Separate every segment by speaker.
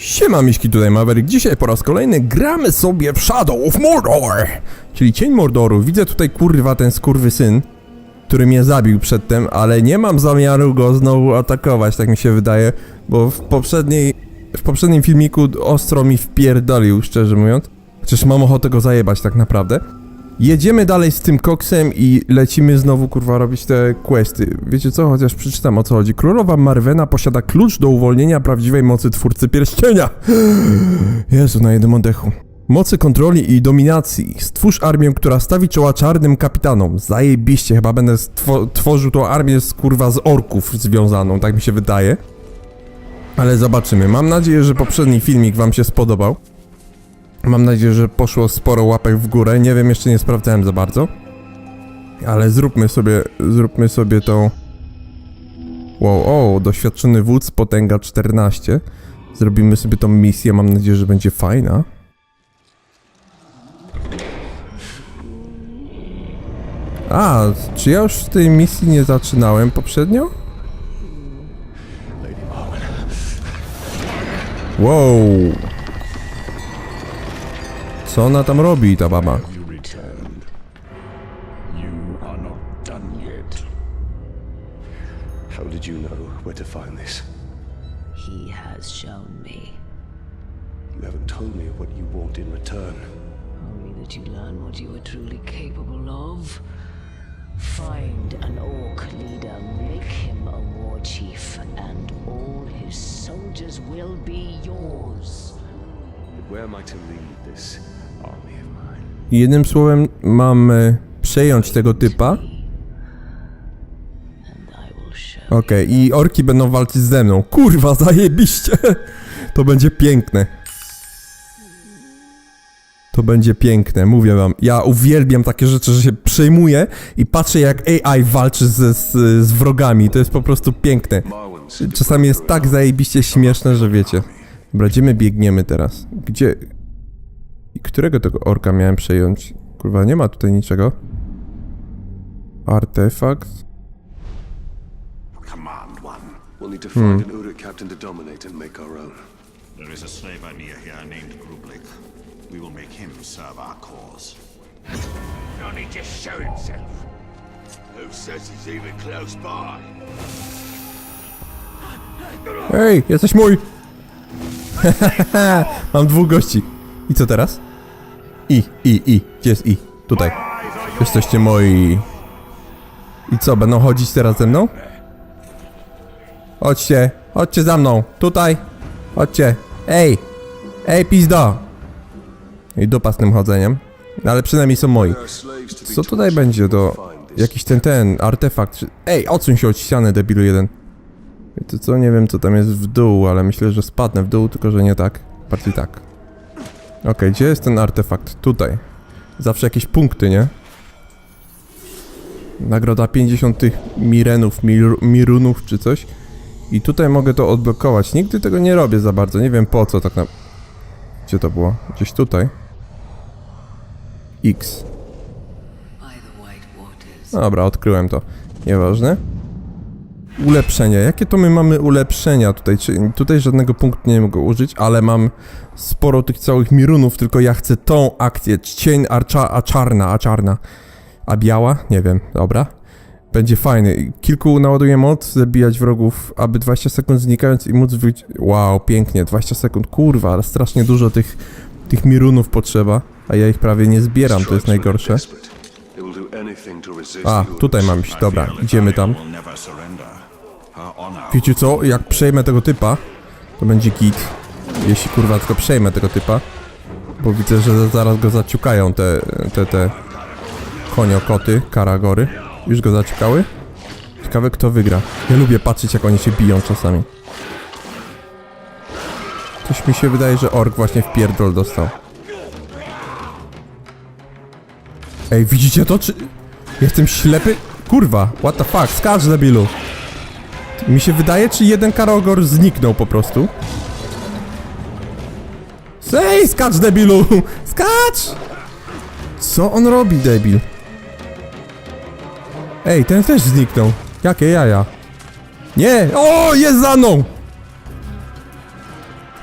Speaker 1: Siema miśki, tutaj Maverick. Dzisiaj po raz kolejny gramy sobie w Shadow of Mordor, czyli Cień Mordoru. Widzę tutaj kurwa ten skurwy syn, który mnie zabił przedtem, ale nie mam zamiaru go znowu atakować, tak mi się wydaje, bo w poprzedniej, w poprzednim filmiku ostro mi wpierdolił, szczerze mówiąc. Chociaż mam ochotę go zajebać tak naprawdę. Jedziemy dalej z tym koksem i lecimy znowu kurwa robić te questy. Wiecie co? Chociaż przeczytam o co chodzi. Królowa Marwena posiada klucz do uwolnienia prawdziwej mocy twórcy pierścienia. Jezu, na jednym oddechu. Mocy kontroli i dominacji. Stwórz armię, która stawi czoła czarnym kapitanom. Zajebiście, chyba będę tworzył tą armię z kurwa z orków związaną, tak mi się wydaje. Ale zobaczymy. Mam nadzieję, że poprzedni filmik wam się spodobał. Mam nadzieję, że poszło sporo łapek w górę. Nie wiem, jeszcze nie sprawdzałem za bardzo. Ale zróbmy sobie, zróbmy sobie tą... Wow, o, doświadczony wódz, potęga 14. Zrobimy sobie tą misję, mam nadzieję, że będzie fajna. A, czy ja już tej misji nie zaczynałem poprzednio? Wow. Co ona tam robi, ta baba?
Speaker 2: You returned. You are not done yet.
Speaker 3: How did you know where to find this?
Speaker 4: He has shown me.
Speaker 3: You haven't told me what you want in return.
Speaker 4: Only that you learn what you are truly capable of. Find an orc leader, make him a war chief, and all his soldiers will be yours.
Speaker 3: But where am I to lead this army of mine?
Speaker 1: Jednym słowem, mam przejąć tego typa. Okej, i orki będą walczyć ze mną. Kurwa, zajebiście! To będzie piękne. To będzie piękne, mówię wam. Ja uwielbiam takie rzeczy, że się przejmuję i patrzę jak AI walczy z, z, z wrogami. To jest po prostu piękne. Czasami jest tak zajebiście śmieszne, że wiecie. Dobra, gdzie my biegniemy teraz? Gdzie... I którego tego orka miałem przejąć? Kurwa, nie ma tutaj niczego. Artefakt.
Speaker 2: Command one.
Speaker 3: We'll need to find an Uruk captain to dominate and make our own.
Speaker 5: There is a slave Emir here named Grublik. We will make him serve our cause.
Speaker 2: No need to show himself. Who says he's even close by?
Speaker 1: Ej, jesteś mój! Mam dwóch gości. I co teraz? I, I, I. Gdzie jest I? Tutaj. Jesteście moi. I co, będą chodzić teraz ze mną? Chodźcie, chodźcie za mną. Tutaj. Chodźcie. Ej! Ej, pizdo! I dupa z tym chodzeniem. No, Ale przynajmniej są moi.
Speaker 3: To
Speaker 1: Co tutaj będzie do... Jakiś ten, ten, artefakt. Ej, odsuń się od ściany, debilu jeden. Wiecie co, nie wiem co tam jest w dół, ale myślę, że spadnę w dół, tylko że nie tak. Bardziej tak. Okej, gdzie jest ten artefakt? Tutaj. Zawsze jakieś punkty, nie? Nagroda 50 tych mirenów, mir, mirunów czy coś. I tutaj mogę to odblokować. Nigdy tego nie robię za bardzo, nie wiem po co tak na... Gdzie to było? Gdzieś tutaj. X. Dobra, odkryłem to. Nieważne. Ulepszenia. Jakie to my mamy ulepszenia tutaj? Czy tutaj żadnego punktu nie mogę użyć, ale mam sporo tych całych mirunów, tylko ja chcę tą akcję. Cień a, cza, a czarna, a czarna. A biała? Nie wiem, dobra. Będzie fajny. Kilku naładuje moc, zabijać wrogów, aby 20 sekund znikając i móc wyjść. Wow, pięknie, 20 sekund. Kurwa, ale strasznie dużo tych, tych mirunów potrzeba, a ja ich prawie nie zbieram, to jest najgorsze. A, tutaj mam iść, dobra, idziemy tam. Wiecie co, jak przejmę tego typa, to będzie git. Jeśli kurwa tylko przejmę tego typa, bo widzę, że zaraz go zaciukają te, te, te koniokoty, karagory. Już go zaciukały? Ciekawe kto wygra. Ja lubię patrzeć jak oni się biją czasami. Coś mi się wydaje, że ork właśnie w pierdol dostał. Ej, widzicie to? Czy... Jestem ślepy? Kurwa, what the fuck, skacz debilu. Mi się wydaje, czy jeden karogor zniknął po prostu. Ej, skacz debilu! Skacz! Co on robi, debil? Ej, ten też zniknął. Jakie jaja? Nie! O, jest za mną!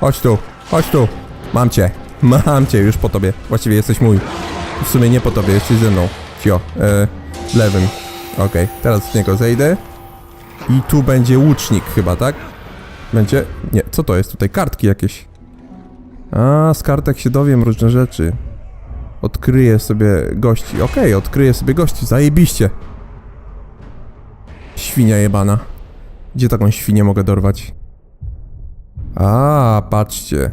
Speaker 1: Chodź tu, chodź tu. Mam cię. Mam cię już po tobie. Właściwie jesteś mój. W sumie nie po tobie, jesteś ze mną. Cio, e, lewym. Okej, teraz z niego zejdę. I tu będzie łucznik chyba, tak? Będzie... Nie, co to jest tutaj? Kartki jakieś. A, z kartek się dowiem różne rzeczy. Odkryję sobie gości. Okej, odkryję sobie gości. Zajebiście. Świnia jebana. Gdzie taką świnię mogę dorwać? A, patrzcie.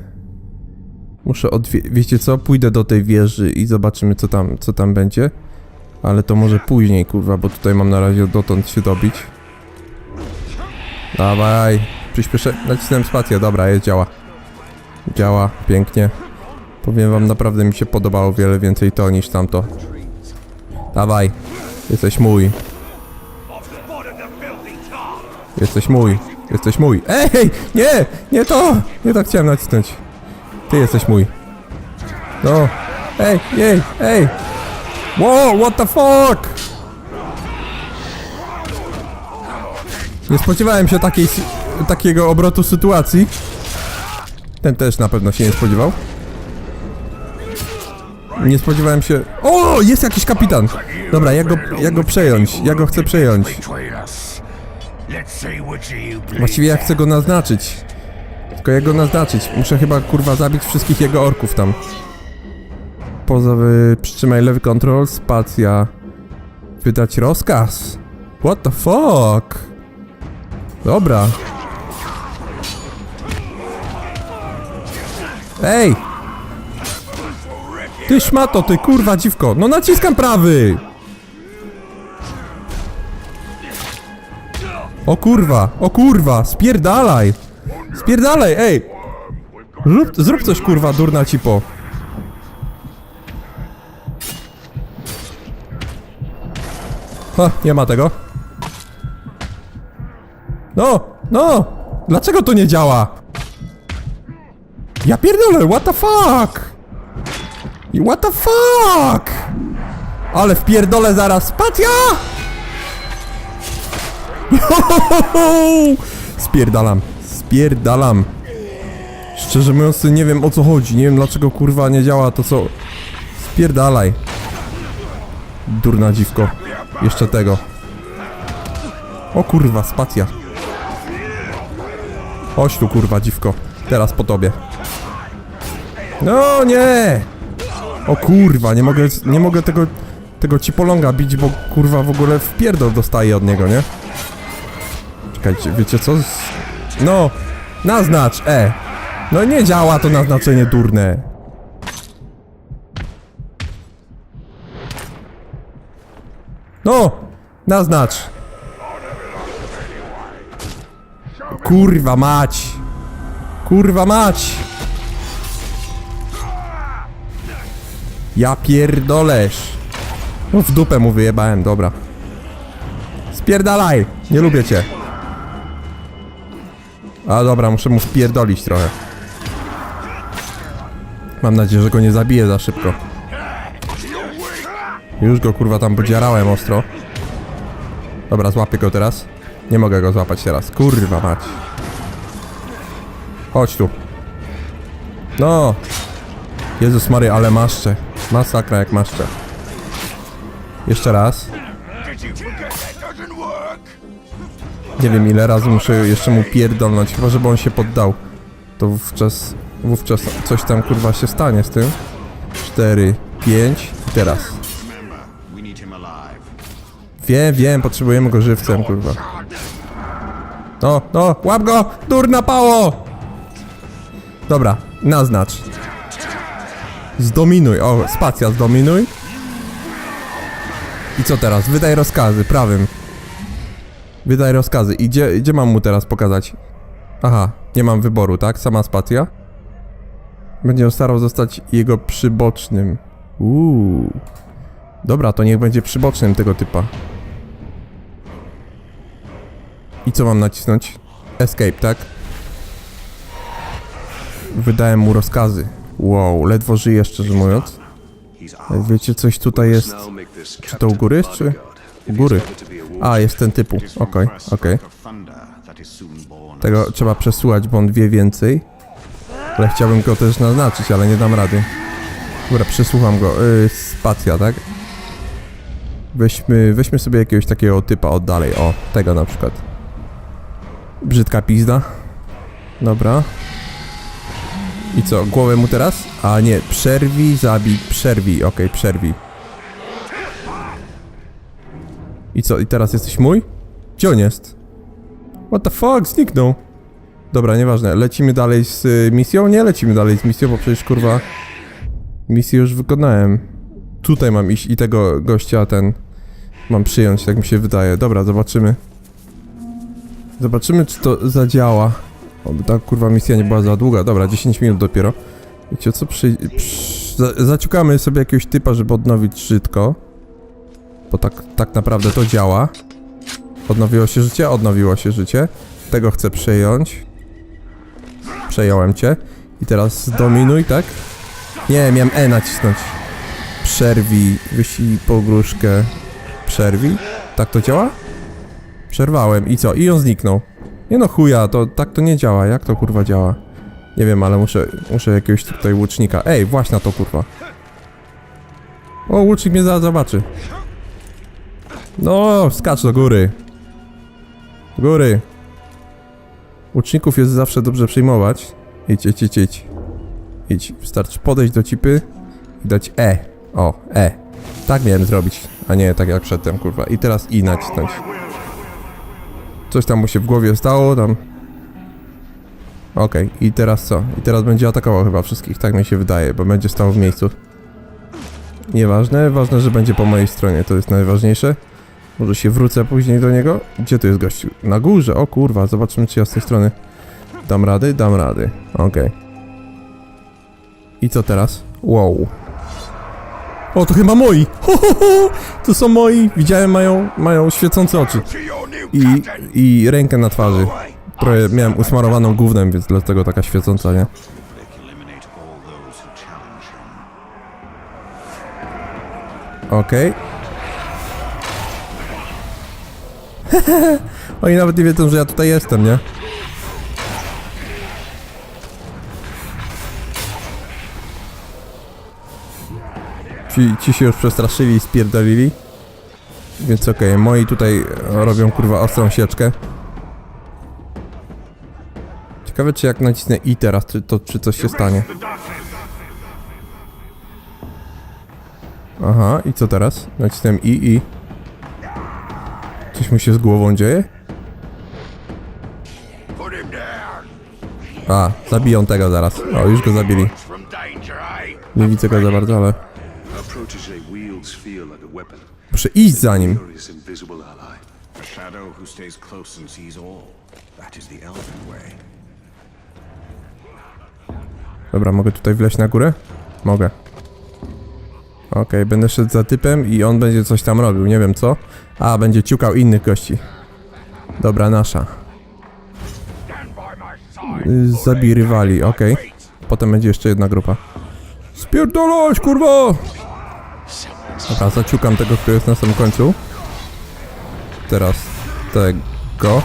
Speaker 1: Muszę odwie... Wiecie co? Pójdę do tej wieży i zobaczymy co tam, co tam będzie. Ale to może później, kurwa, bo tutaj mam na razie dotąd się dobić. Dawaj. Przyspieszę. Nacisnąłem spację. Dobra, jest, działa. Działa, pięknie. Powiem wam, naprawdę mi się podobało wiele więcej to niż tamto. Dawaj. Jesteś mój. Jesteś mój. Jesteś mój. Ej! Nie! Nie to! Nie tak chciałem nacisnąć. Ty jesteś mój. No. Ej, ej, ej! Wow, what the fuck? Nie spodziewałem się takiej, takiego obrotu sytuacji. Ten też na pewno się nie spodziewał. Nie spodziewałem się... O, jest jakiś kapitan! Dobra, jak go, jak go przejąć? Ja go chcę przejąć. Właściwie ja chcę go naznaczyć. Tylko jak go naznaczyć? Muszę chyba kurwa zabić wszystkich jego orków tam. Poza wy... przytrzymaj lewy kontrol, spacja. Wydać rozkaz. What the fuck? Dobra. Ej! Ty szmato, ty kurwa dziwko. No naciskam prawy! O kurwa, o kurwa, spierdalaj! Spierdalaj, ej! Zrób, zrób coś kurwa, durna cipo. Ha, nie ma tego. No, no! Dlaczego to nie działa? Ja pierdolę, what the fuck? I What the fuck? Ale wpierdolę zaraz, spacja! Spierdalam, spierdalam. Szczerze mówiąc, nie wiem o co chodzi. Nie wiem dlaczego kurwa nie działa to co. Spierdalaj. Durna dziwko. Jeszcze tego. O kurwa, spacja. Chodź tu kurwa dziwko. Teraz po tobie. No nie! O kurwa, nie mogę, nie mogę tego, tego cipolonga bić, bo kurwa w ogóle w pierdol dostaję od niego, nie? Czekajcie, wiecie co? No, naznacz, e. No nie działa to naznaczenie durne. No, naznacz. Kurwa mać. Kurwa mać. Ja pierdolesz. No w dupę mu wyjebałem, dobra. Spierdalaj! Nie lubię cię. A dobra, muszę mu wpierdolić trochę. Mam nadzieję, że go nie zabiję za szybko. Już go kurwa tam podziarałem ostro. Dobra, złapię go teraz. Nie mogę go złapać teraz. Kurwa mać. Chodź tu. No. Jezus Mary, ale maszcze. Masakra jak maszcze. Jeszcze raz. Nie wiem ile razy muszę jeszcze mu pierdolnąć, chyba żeby on się poddał. To wówczas, wówczas coś tam kurwa się stanie z tym. 4, 5 i teraz. Wiem, wiem, potrzebujemy go żywcem kurwa. No, no, łap go! Durna pało! Dobra, naznacz. Zdominuj, o, spacja, zdominuj. I co teraz? Wydaj rozkazy, prawym. Wydaj rozkazy. I gdzie, gdzie mam mu teraz pokazać? Aha, nie mam wyboru, tak? Sama spacja. Będzie on starał zostać jego przybocznym. Uuu. Dobra, to niech będzie przybocznym tego typa. I co mam nacisnąć? Escape, tak? Wydałem mu rozkazy. Wow, ledwo żyje, szczerze mówiąc. Wiecie, coś tutaj jest... Czy to u góry, czy... U góry. A, jest ten typu. Okej, okej.
Speaker 5: is soon born.
Speaker 1: Tego trzeba przesuwać, bo on wie więcej. Ale chciałbym go też naznaczyć, ale nie dam rady. Dobra, przesłucham go. Yy, spacja, tak? Weźmy, weźmy sobie jakiegoś takiego typa od dalej. O, tego na przykład. Brzydka pizda. Dobra. I co, głowę mu teraz? A nie, przerwij, zabij, przerwij, okej, przerwij. I co, i teraz jesteś mój? Gdzie on jest? What the fuck, zniknął. Dobra, nieważne, lecimy dalej z y, misją? Nie lecimy dalej z misją, bo przecież kurwa... Misję już wykonałem. Tutaj mam iść i tego gościa ten... Mam przyjąć, tak mi się wydaje. Dobra, zobaczymy. Zobaczymy, czy to zadziała. Oby ta kurwa misja nie była za długa. Dobra, 10 minut dopiero. Wiecie co, przy... przy za, zaciukamy sobie jakiegoś typa, żeby odnowić żytko. Bo tak, tak naprawdę to działa. Odnowiło się życie? Odnowiło się życie. Tego chcę przejąć. Przejąłem cię. I teraz dominuj, tak? Nie, miałem E nacisnąć. Przerwij, wyślij pogróżkę. Przerwij? Tak to działa? Przerwałem. I co? I on zniknął. Nie no chuja, to tak to nie działa. Jak to kurwa działa? Nie wiem, ale muszę, muszę jakiegoś tutaj łucznika. Ej, właśnie to kurwa. O, łucznik mnie zaraz zobaczy. No, skacz do góry. Góry. Łuczników jest zawsze dobrze przyjmować. Idź, idź, idź, idź. Idź, wystarczy podejść do cipy i dać E. O, E. Tak miałem zrobić, a nie tak jak przedtem, kurwa. I teraz I nacisnąć. Coś tam mu się w głowie stało, tam... Okej, i teraz co? I teraz będzie atakował chyba wszystkich, tak mi się wydaje, bo będzie stał w miejscu. Nieważne, ważne, że będzie po mojej stronie, to jest najważniejsze. Może się wrócę później do niego. Gdzie tu jest gościu? Na górze, o kurwa, zobaczymy czy ja z tej strony dam rady, dam rady. Okej. I co teraz? Wow. O, to chyba moi! Ho, ho, ho! To są moi! Widziałem, mają, mają świecące oczy. I, i rękę na twarzy. Trochę miałem usmarowaną gównem, więc dlatego taka świecąca, nie? Okej. Oni nawet nie wiedzą, że ja tutaj jestem, nie? Ci, ci się już przestraszyli i spierdolili. Więc okej, moi tutaj robią kurwa ostrą sieczkę. Ciekawe czy jak nacisnę i teraz, czy, to czy coś się stanie. Aha, i co teraz? Nacisnąłem i i. Coś mu się z głową dzieje? A, zabiją tego zaraz. O, już go zabili. Nie widzę go za bardzo, ale... Muszę iść za nim.
Speaker 3: Glorious invisible ally.
Speaker 5: A shadow who stays close and sees all. That is the elven way.
Speaker 1: Dobra, mogę tutaj wleźć na górę? Mogę. Okej, będę szedł za typem i on będzie coś tam robił, nie wiem co. A, będzie ciukał innych gości. Dobra, nasza. Zabij rywali, okej. Potem będzie jeszcze jedna grupa. Spierdolać, kurwa! Dobra, zaciukam tego, który jest na samym końcu. Teraz tego.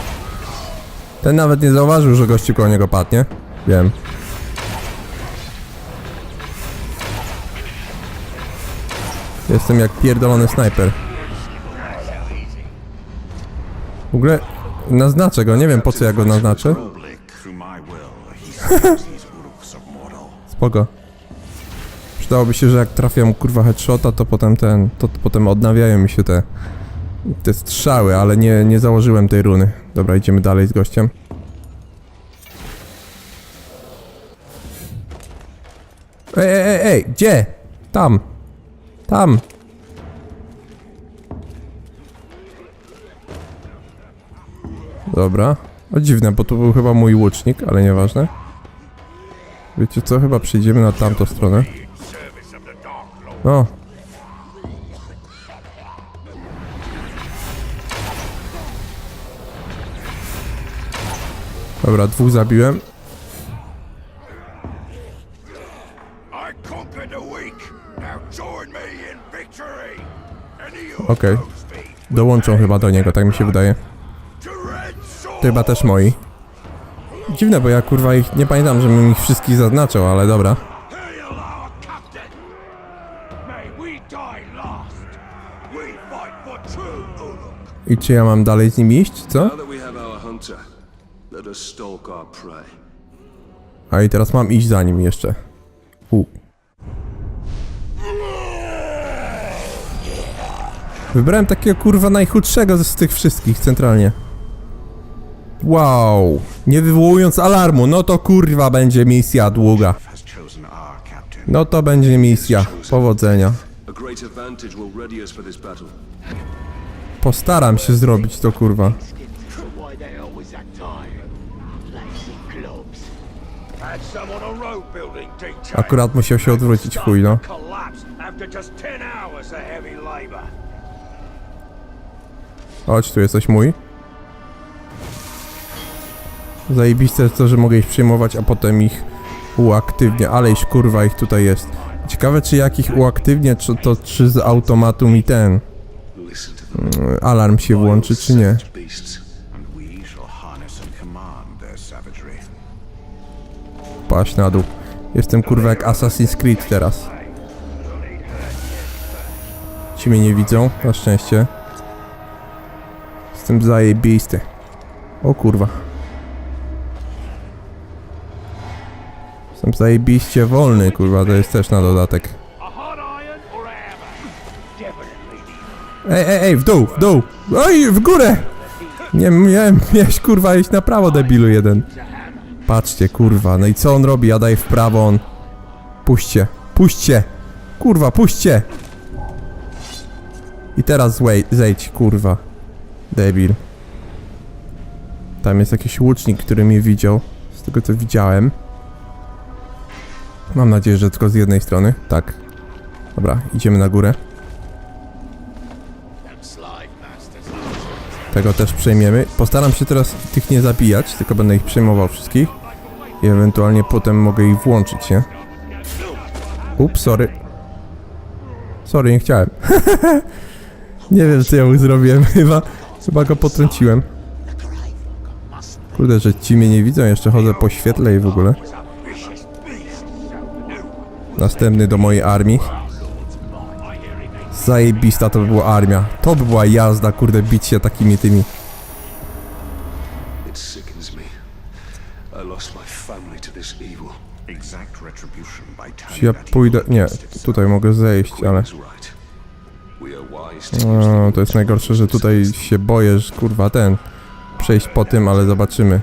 Speaker 1: Ten nawet nie zauważył, że gościu koło niego padnie. Wiem. Jestem jak pierdolony snajper. W ogóle naznaczę go, nie wiem po co ja go naznaczę.
Speaker 5: Grublick,
Speaker 1: Przydałoby się, że jak trafiam kurwa headshota, to potem ten, to potem odnawiają mi się te te strzały, ale nie, nie założyłem tej runy. Dobra, idziemy dalej z gościem. Ej, ej, ej, ej, gdzie? Tam. Tam. Dobra. O dziwne, bo to był chyba mój łucznik, ale nieważne. Wiecie co, chyba przejdziemy na tamtą stronę. O. Dobra, dwóch zabiłem. Okej.
Speaker 2: feet
Speaker 1: Dołączą chyba do niego, tak mi się wydaje.
Speaker 2: To
Speaker 1: chyba też moi. Dziwne, bo ja kurwa ich nie pamiętam, żebym ich wszystkich zaznaczał, ale dobra. I czy ja mam dalej z nimi iść, co? A i teraz mam iść za nim jeszcze. U. Wybrałem takiego kurwa najchudszego z tych wszystkich centralnie. Wow. Nie wywołując alarmu, no to kurwa będzie misja długa. No to będzie misja. Powodzenia. Postaram się zrobić to kurwa. Akurat musiał się odwrócić chuj, no.
Speaker 2: Collapsed after just 10 hours of heavy labor.
Speaker 1: Chodź, tu jesteś mój. Zajebiste to, że mogę ich przyjmować, a potem ich uaktywnię. Ale iż kurwa ich tutaj jest. Ciekawe czy jak ich uaktywnię, czy to czy z automatu mi ten alarm się włączy, czy nie. Paść na dół. Jestem kurwa jak Assassin's Creed teraz. Ci mnie nie widzą, na szczęście. Jestem zajebisty. O kurwa. Jestem zajebiście wolny, kurwa, to jest też na dodatek. Ej, ej, ej, w dół, w dół! Oj, w górę! Nie, miałem, miałeś kurwa iść na prawo, debilu jeden. Patrzcie, kurwa, no i co on robi? Ja daję w prawo, on... Puśćcie, puśćcie! Kurwa, puśćcie! I teraz złej, zejdź, kurwa. Debil. Tam jest jakiś łucznik, który mnie widział. Z tego co widziałem. Mam nadzieję, że tylko z jednej strony. Tak. Dobra, idziemy na górę. Tego też przejmiemy. Postaram się teraz tych nie zabijać, tylko będę ich przejmował wszystkich. I ewentualnie potem mogę ich włączyć, nie? Ups, sorry. Sorry, nie chciałem. nie wiem, co ja mu zrobiłem. Chyba, chyba go potrąciłem. Kurde, że ci mnie nie widzą, jeszcze chodzę po świetle i w ogóle. Następny do mojej armii. Zajebista to by była armia. To by była jazda, kurde, bić się takimi tymi.
Speaker 3: It sickens me. I lost my family to this evil.
Speaker 5: Exact retribution by
Speaker 1: Czy ja pójdę... Nie, tutaj mogę zejść, ale... No, to jest najgorsze, że tutaj się boję, że kurwa ten... Przejść po tym, ale zobaczymy.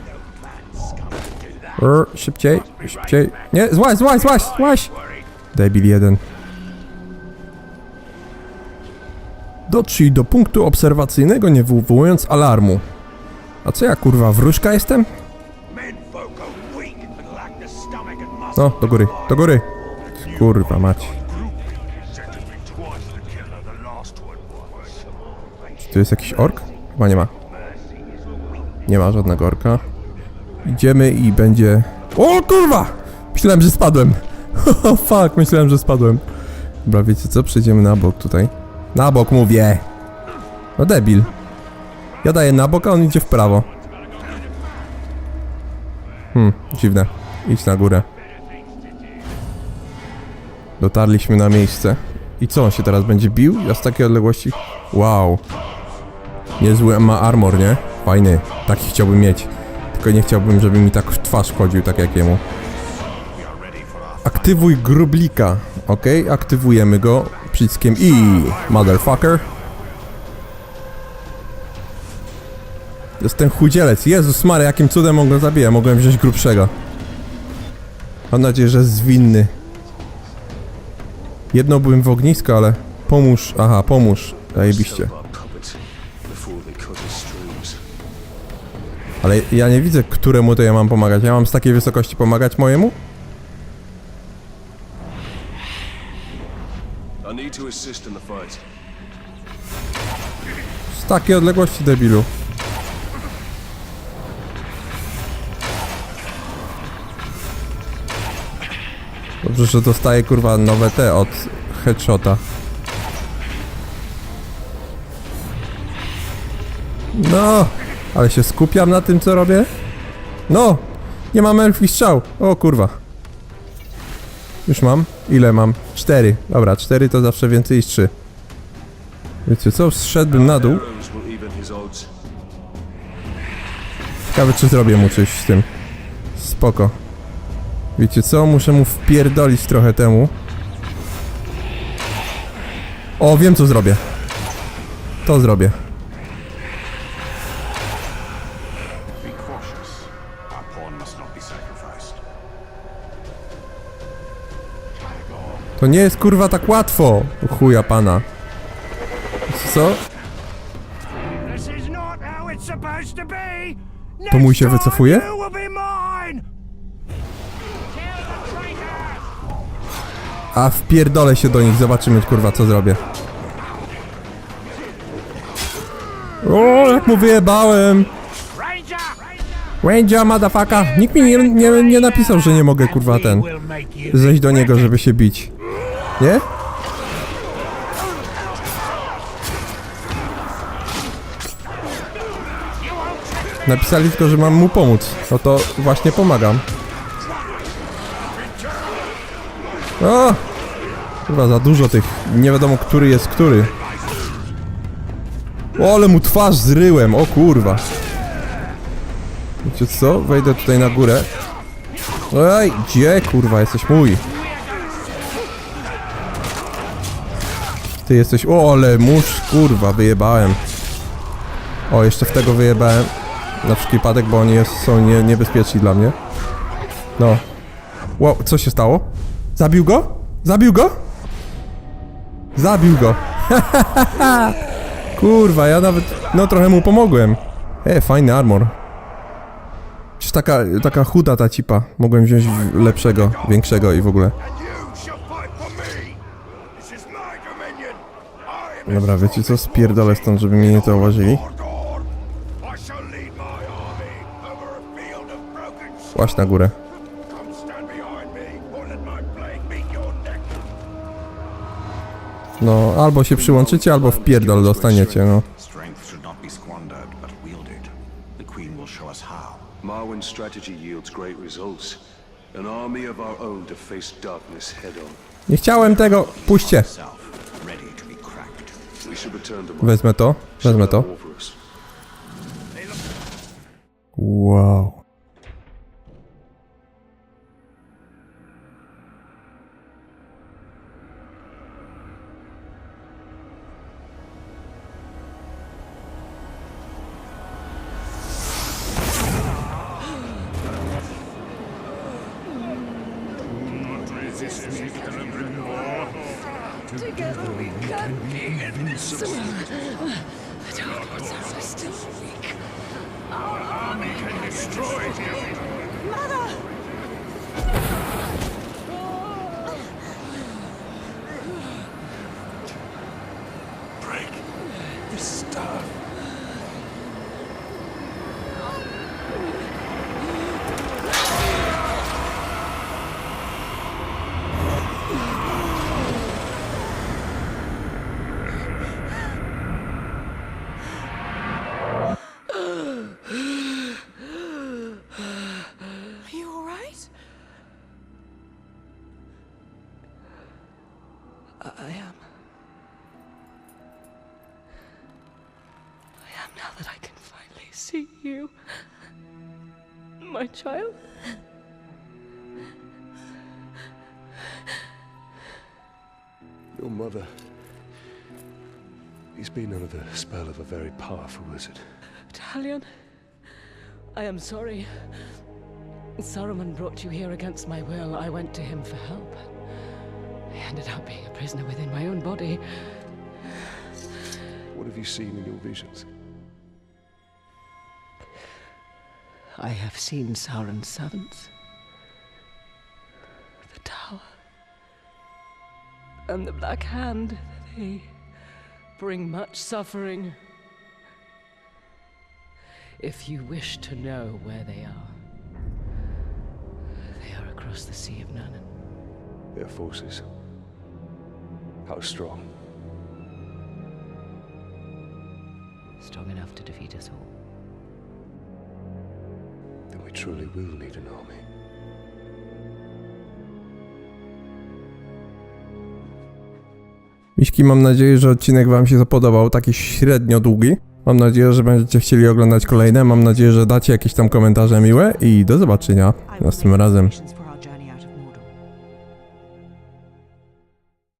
Speaker 1: Rr, szybciej, szybciej. Nie, złaź, złaź, złaź, złaź! Debil jeden. Dotrzyj do punktu obserwacyjnego, nie wywołując alarmu. A co ja kurwa, wróżka jestem? No, do góry, do góry. Kurwa
Speaker 2: was.
Speaker 1: Czy tu jest jakiś ork? Chyba nie ma. Nie ma żadnego orka. Idziemy i będzie... O kurwa! Myślałem, że spadłem. Fuck, myślałem, że spadłem. Dobra, wiecie co? Przejdziemy na bok tutaj. Na bok mówię! No debil. Ja daję na bok, a on idzie w prawo. Hmm, dziwne. Idź na górę. Dotarliśmy na miejsce. I co, on się teraz będzie bił? Ja z takiej odległości... Wow. Niezły ma armor, nie? Fajny. Taki chciałbym mieć. Tylko nie chciałbym, żeby mi tak w twarz wchodził, tak jak jemu. Aktywuj grublika. Ok, aktywujemy go przyciskiem I. Motherfucker. Jest ten chudzielec. Jezus Mary, jakim cudem on go zabija? Mogłem wziąć grubszego. Mam nadzieję, że jest zwinny. Jedno byłem w ognisko, ale... Pomóż, aha, pomóż. Zajebiście. Ale ja nie widzę, któremu to ja mam pomagać. Ja mam z takiej wysokości pomagać mojemu?
Speaker 3: I need to assist in the fight.
Speaker 1: Z takiej odległości, debilu. Dobrze, że dostaję kurwa nowe te od headshota. No, ale się skupiam na tym, co robię. No, Nie mam elfich strzał. O kurwa. Już mam? Ile mam? Cztery. Dobra, cztery to zawsze więcej niż trzy. Wiecie co? Zszedłbym na dół. Ciekawe czy zrobię mu coś z tym. Spoko. Wiecie co? Muszę mu wpierdolić trochę temu. O, wiem co zrobię. To zrobię. To nie jest kurwa tak łatwo. Chuja pana. Co?
Speaker 2: To
Speaker 1: mój się wycofuje? A wpierdolę się do nich, zobaczymy kurwa co zrobię. O, jak mu wyjebałem!
Speaker 2: Ranger!
Speaker 1: Motherfucker! Nikt mi nie, nie, nie napisał, że nie mogę kurwa ten. Zejść do niego, żeby się bić. Nie? Napisali tylko, że mam mu pomóc. No to właśnie pomagam. O! Chyba za dużo tych. Nie wiadomo, który jest który. O, ale mu twarz zryłem, o kurwa. Wiecie co? Wejdę tutaj na górę. Ej, gdzie kurwa, jesteś mój. Ty jesteś... O, ale mórz, kurwa, wyjebałem. O, jeszcze w tego wyjebałem. Na wszelki wypadek, bo oni jest, są nie, niebezpieczni dla mnie. No. Wow, co się stało? Zabił go? Zabił go? Zabił go. Kurwa, ja nawet, no trochę mu pomogłem. E, fajny armor. Przecież taka, taka chuda ta cipa. Mogłem wziąć lepszego, większego i w ogóle.
Speaker 2: And you shall fight for me! This is my dominion! I am
Speaker 1: Dobra, wiecie co? Spierdolę stąd, żeby mnie nie zauważyli. Łaź na górę. No, albo się przyłączycie, albo w pierdol dostaniecie, no.
Speaker 3: Marwen's strategy yields great results. An army of our own to face darkness head on.
Speaker 1: Nie chciałem tego. Puśćcie. Wezmę to. Wezmę to. Wow.
Speaker 4: Together we can be invincible. The darkness are still weak. Our army can destroy you. Mother!
Speaker 6: I, I am. I am now that I can finally see you. My child.
Speaker 3: Your mother. He's been under the spell of a very powerful wizard.
Speaker 6: Talion. I am sorry. Saruman brought you here against my will. I went to him for help. I ended up being a prisoner within my own body.
Speaker 3: What have you seen in your visions?
Speaker 6: I have seen Sauron's servants. The tower. And the Black Hand. They bring much suffering. If you wish to know where they are, they are across the Sea of Nanan.
Speaker 3: Their forces. How strong?
Speaker 6: Strong enough to defeat us all.
Speaker 3: Then we truly will need an army.
Speaker 1: Miśki, mam nadzieję, że odcinek wam się podobał, taki średnio długi. Mam nadzieję, że będziecie chcieli oglądać kolejne, mam nadzieję, że dacie jakieś tam komentarze miłe i do zobaczenia następnym razem.